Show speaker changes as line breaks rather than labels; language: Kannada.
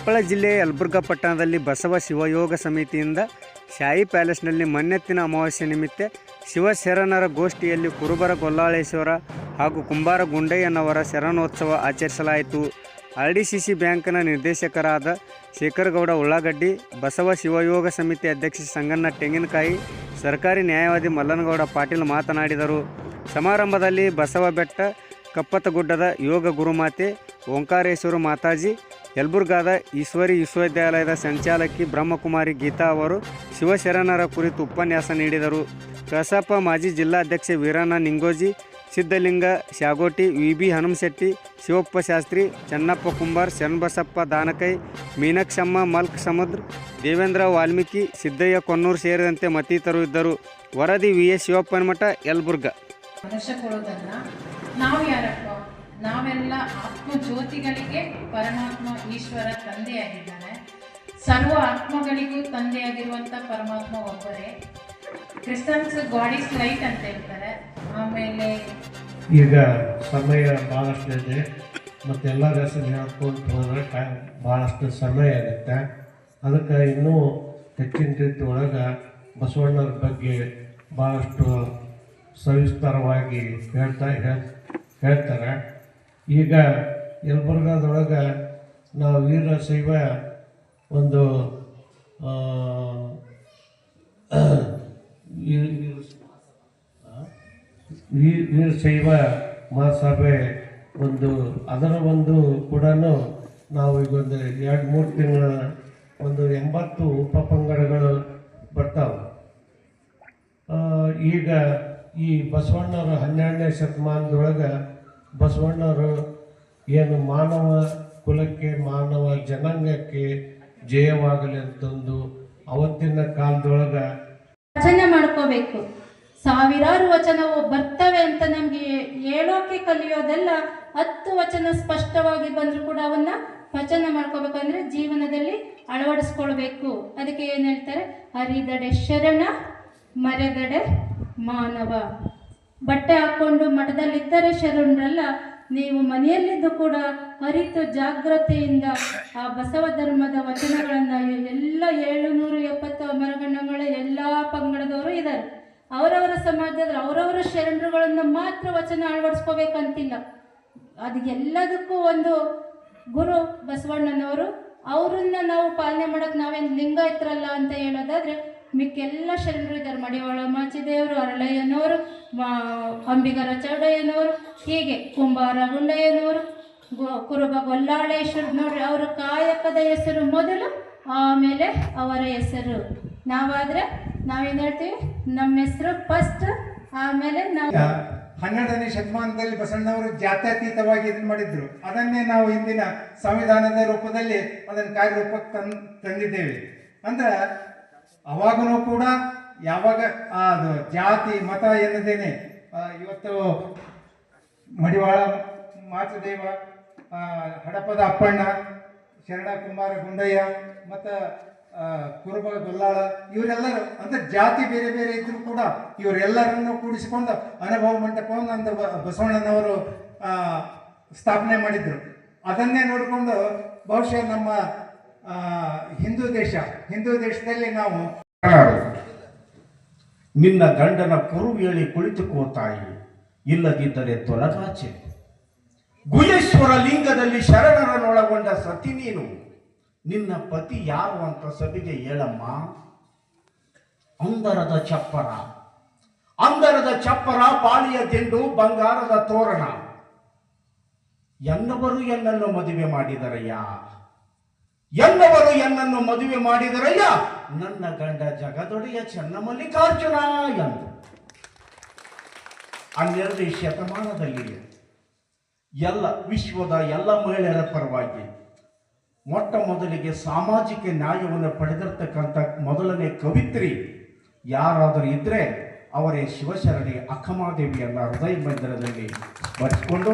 ಕೊಪ್ಪಳ ಜಿಲ್ಲೆಯ ಯಲಬುರ್ಗಾ ಪಟ್ಟಣದಲ್ಲಿ ಬಸವ ಶಿವಯೋಗ ಸಮಿತಿಯಿಂದ ಶಾಹಿ ಪ್ಯಾಲೇಸ್ನಲ್ಲಿ ಮನ್ನೆತ್ತಿನ ಅಮಾವಾಸ್ಯೆ ನಿಮಿತ್ತ ಶಿವಶರಣರ ಗೋಷ್ಠಿಯಲ್ಲಿ ಕುರುಬರ ಗೊಲ್ಲಾಳೇಶ್ವರ ಹಾಗೂ ಕುಂಬಾರ ಗುಂಡಯ್ಯನವರ ಶರಣೋತ್ಸವ ಆಚರಿಸಲಾಯಿತು. ಆರ್ ಡಿ ಸಿ ಸಿ ಬ್ಯಾಂಕ್ನ ನಿರ್ದೇಶಕರಾದ ಶೇಖರಗೌಡ ಉಳ್ಳಾಗಡ್ಡಿ, ಬಸವ ಶಿವಯೋಗ ಸಮಿತಿ ಅಧ್ಯಕ್ಷ ಸಂಗಣ್ಣ ತೆಂಗಿನಕಾಯಿ, ಸರ್ಕಾರಿ ನ್ಯಾಯವಾದಿ ಮಲ್ಲನಗೌಡ ಪಾಟೀಲ್ ಮಾತನಾಡಿದರು. ಸಮಾರಂಭದಲ್ಲಿ ಬಸವ ಬೆಟ್ಟ, ಕಪ್ಪತ್ತಗುಡ್ಡದ ಯೋಗ ಗುರುಮಾತೆ, ಓಂಕಾರೇಶ್ವರ ಮಾತಾಜಿ ಯಲಬುರ್ಗಾದ ಈಶ್ವರಿ ವಿಶ್ವವಿದ್ಯಾಲಯದ ಸಂಚಾಲಕಿ ಬ್ರಹ್ಮಕುಮಾರಿ ಗೀತಾ ಅವರು ಶಿವಶರಣರ ಕುರಿತು ಉಪನ್ಯಾಸ ನೀಡಿದರು. ಕಸಾಪ ಮಾಜಿ ಜಿಲ್ಲಾಧ್ಯಕ್ಷ ವೀರಣ್ಣ ನಿಂಗೋಜಿ, ಸಿದ್ಧಲಿಂಗ ಶಾಗೋಟಿ ವಿ ಬಿ ಹನುಮಶೆಟ್ಟಿ, ಶಿವಪ್ಪ ಶಾಸ್ತ್ರಿ, ಚನ್ನಪ್ಪ ಕುಂಬಾರ್ ಶರಣಬಸಪ್ಪ ದಾನಕೈ, ಮೀನಾಕ್ಷಮ್ಮ, ಮಲ್ಕ್ ಸಮುದ್ರ, ದೇವೇಂದ್ರ ವಾಲ್ಮೀಕಿ, ಸಿದ್ದಯ್ಯ ಕೊನ್ನೂರು ಸೇರಿದಂತೆ ಮತ್ತಿತರರು ಇದ್ದರು. ವರದಿ ವಿ ಎಸ್ ಶಿವಪ್ಪನಮಠ ಯಲಬುರ್ಗ.
ನಾವು ನಾವೆಲ್ಲ ಆತ್ಮ ಜ್ಯೋತಿಗಳಿಗೆ ಪರಮಾತ್ಮ ಈಶ್ವರ ತಂದೆಯಾಗಿದ್ದಾನೆ ಸರ್ವ ಆತ್ಮಗಳಿಗೂ ತಂದೆಯಾಗಿರುವಂಥ ಪರಮಾತ್ಮ ಒಬ್ಬರೇ. ಕ್ರಿಸ್ತನ್ಸ್ ಗಾಡ್ ಇಸ್ ಲೈಟ್ ಅಂತ ಹೇಳ್ತಾರೆ. ಆಮೇಲೆ
ಈಗ ಸಮಯ ಭಾಳಷ್ಟು ಇದೆ. ಮತ್ತು ಎಲ್ಲ ಹೆಸರು ಹೇಳ್ಕೊಂಡು ಹೋದ್ರೆ ಟೈಮ್ ಭಾಳಷ್ಟು ಸಮಯ ಆಗುತ್ತೆ. ಅದಕ್ಕೆ ಇನ್ನೂ ಹೆಚ್ಚಿನ ರೀತಿ ಒಳಗೆ ಬಸವಣ್ಣವ್ರ ಬಗ್ಗೆ ಭಾಳಷ್ಟು ಸವಿಸ್ತಾರವಾಗಿ ಹೇಳ್ತಾ ಹೇಳ್ ಹೇಳ್ತಾರೆ. ಈಗ ಯಲ್ಬರ್ಗಾದೊಳಗೆ ನಾವು ವೀರಶೈವ ಒಂದು ವೀರ- ವೀರಶೈವ ಮಹಾಸಭೆ ಒಂದು ಅದರ ಒಂದು ಕೂಡ ನಾವು ಈಗ ಒಂದು ಎರಡು ಮೂರು ತಿಂಗಳ ಒಂದು ಎಂಬತ್ತು ಉಪಪಂಗಡಗಳು ಬರ್ತಾವೆ. ಆ, ಈಗ ಈ ಬಸವಣ್ಣವರು ಹನ್ನೆರಡನೇ ಶತಮಾನದೊಳಗೆ ಬಸವಣ್ಣವರು ಏನು ಮಾನವ ಕುಲಕ್ಕೆ, ಮಾನವ ಜನಾಂಗಕ್ಕೆ ಜಯವಾಗಲಿ ಅಂತಂದು ಅವತ್ತಿನ ಕಾಲದೊಳಗೆ
ವಚನ ಮಾಡ್ಕೋಬೇಕು. ಸಾವಿರಾರು ವಚನವು ಬರ್ತವೆ ಅಂತ ನಮಗೆ ಹೇಳೋಕೆ ಕಲಿಯೋದೆಲ್ಲ ಹತ್ತು ವಚನ ಸ್ಪಷ್ಟವಾಗಿ ಬಂದರೂ ಕೂಡ ಅವನ್ನ ವಚನ ಮಾಡ್ಕೋಬೇಕಂದ್ರೆ ಜೀವನದಲ್ಲಿ ಅಳವಡಿಸ್ಕೊಳ್ಬೇಕು. ಅದಕ್ಕೆ ಏನು ಹೇಳ್ತಾರೆ? ಹರಿದಡೆ ಶರಣ ಮರೆದಡೆ ಮಾನವ. ಬಟ್ಟೆ ಹಾಕೊಂಡು ಮಠದಲ್ಲಿದ್ದರೆ ಶರಣರಲ್ಲ, ನೀವು ಮನೆಯಲ್ಲಿದ್ದು ಕೂಡ ಅರಿತು ಜಾಗ್ರತೆಯಿಂದ ಆ ಬಸವ ಧರ್ಮದ ವಚನಗಳನ್ನು ಎಲ್ಲ ಏಳುನೂರ ಎಪ್ಪತ್ತು ಮರಗಣ್ಣಗಳ ಎಲ್ಲ ಪಂಗಡದವರು ಇದ್ದಾರೆ. ಅವರವರ ಸಮಾಜದ ಅವರವರ ಶರಣರುಗಳನ್ನು ಮಾತ್ರ ವಚನ ಅಳವಡಿಸ್ಕೋಬೇಕಂತಿಲ್ಲ. ಅದು ಎಲ್ಲದಕ್ಕೂ ಒಂದು ಗುರು ಬಸವಣ್ಣನವರು, ಅವರನ್ನ ನಾವು ಪಾಲನೆ ಮಾಡೋಕೆ ನಾವೇನು ಲಿಂಗಾಯತರಲ್ಲ ಅಂತ ಹೇಳೋದಾದ್ರೆ ಮಿಕ್ಕೆಲ್ಲ ಶರಣರು ಇದ್ದಾರೆ. ಮಡಿವಾಳ, ಮಾಚಿದೇವರು, ಅರಳಯ್ಯನವರು ಅಂಬಿಗರ ಚೌಡಯ್ಯನವರು, ಹೀಗೆ ಕುಂಬಾರ ಗುಂಡಯ್ಯನವರು ಕುರುಬ ಗೊಲ್ಲಾಳೇಶ್ವರ ನೋಡ್ರಿ, ಅವರ ಕಾಯಕದ ಹೆಸರು ಮೊದಲು, ಆಮೇಲೆ ಅವರ ಹೆಸರು. ನಾವಾದ್ರೆ ನಾವೇನು ಹೇಳ್ತೀವಿ? ನಮ್ಮ ಹೆಸರು ಫಸ್ಟ್, ಆಮೇಲೆ ನಾವು
ಹನ್ನೆರಡನೇ ಶತಮಾನದಲ್ಲಿ ಬಸವಣ್ಣವರು ಜಾತ್ಯತೀತವಾಗಿ ಇದನ್ನು ಮಾಡಿದ್ರು. ಅದನ್ನೇ ನಾವು ಇಂದಿನ ಸಂವಿಧಾನದ ರೂಪದಲ್ಲಿ ಅದನ್ನು ಕಾರ್ಯರೂಪಕ್ಕೆ ತಂದ್, ತಂದಿದ್ದೇವೆ. ಅಂದ್ರೆ ಅವಾಗನೂ ಕೂಡ ಯಾವಾಗ ಅದು ಜಾತಿ ಮತ ಎನ್ನದೇನೆ ಇವತ್ತು ಮಡಿವಾಳ ಮಾಚದೇವ ಆ, ಹಡಪದ ಅಪ್ಪಣ್ಣ ಶರಣ ಕುಮಾರ ಗುಂಡಯ್ಯ ಮತ್ತು ಕುರುಬ ಗೊಲ್ಲಾಳ ಇವರೆಲ್ಲರೂ ಅಂದ್ರೆ ಜಾತಿ ಬೇರೆ ಬೇರೆ ಇದ್ದರೂ ಕೂಡ ಇವರೆಲ್ಲರನ್ನು ಕೂಡಿಸಿಕೊಂಡು ಅನುಭವ ಮಂಟಪವನ್ನು ಅಂದ್ರೆ ಬಸವಣ್ಣನವರು ಸ್ಥಾಪನೆ ಮಾಡಿದ್ರು. ಅದನ್ನೇ ನೋಡಿಕೊಂಡು ಬಹುಶಃ ನಮ್ಮ ಹಿಂದೂ ದೇಶ, ಹಿಂದೂ ದೇಶದಲ್ಲಿ ನಾವು
ನಿನ್ನ ಗಂಡನ ಕುರುವೇಳಿ ಕುಳಿತುಕೋ ತಾಯಿ ಇಲ್ಲದಿದ್ದರೆ ತೊಲಗಾಚೆ. ಗುಜೇಶ್ವರ ಲಿಂಗದಲ್ಲಿ ಶರಣರನ್ನೊಳಗೊಂಡ ಸತಿ ನೀನು. ನಿನ್ನ ಪತಿ ಯಾರು ಅಂತ ಸಭೆಗೆ ಹೇಳಮ್ಮ. ಅಂದರದ ಚಪ್ಪರ. ಅಂದರದ ಚಪ್ಪರ, ಬಾಳಿಯ ದಿಂಡು, ಬಂಗಾರದ ತೋರಣ. ಎನ್ನವರು ಎನ್ನನ್ನು ಮದುವೆ ಮಾಡಿದರಯ್ಯ. ಎನ್ನವರು ಎನ್ನನ್ನು ಮದುವೆ ಮಾಡಿದರಯ್ಯ? ನನ್ನ ಗಂಡ ಜಗದೊಡೆಯ ಚನ್ನಮಲ್ಲಿಕಾರ್ಜುನ ಎಂದು. ಹನ್ನೆರಡನೇ ಶತಮಾನದಲ್ಲಿ ಎಲ್ಲ ವಿಶ್ವದ ಎಲ್ಲ ಮಹಿಳೆಯರ ಪರವಾಗಿ ಮೊಟ್ಟ ಮೊದಲಿಗೆ ಸಾಮಾಜಿಕ ನ್ಯಾಯವನ್ನು ಪಡೆದಿರ್ತಕ್ಕಂಥ ಮೊದಲನೇ ಕವಿತ್ರಿ ಯಾರಾದರೂ ಇದ್ರೆ ಅವರೇ ಶಿವಶರಣಿ ಅಕ್ಕಮಾದೇವಿಯನ್ನು ಹೃದಯ ಮಂದಿರದಲ್ಲಿ ಬರೆಸಿಕೊಂಡು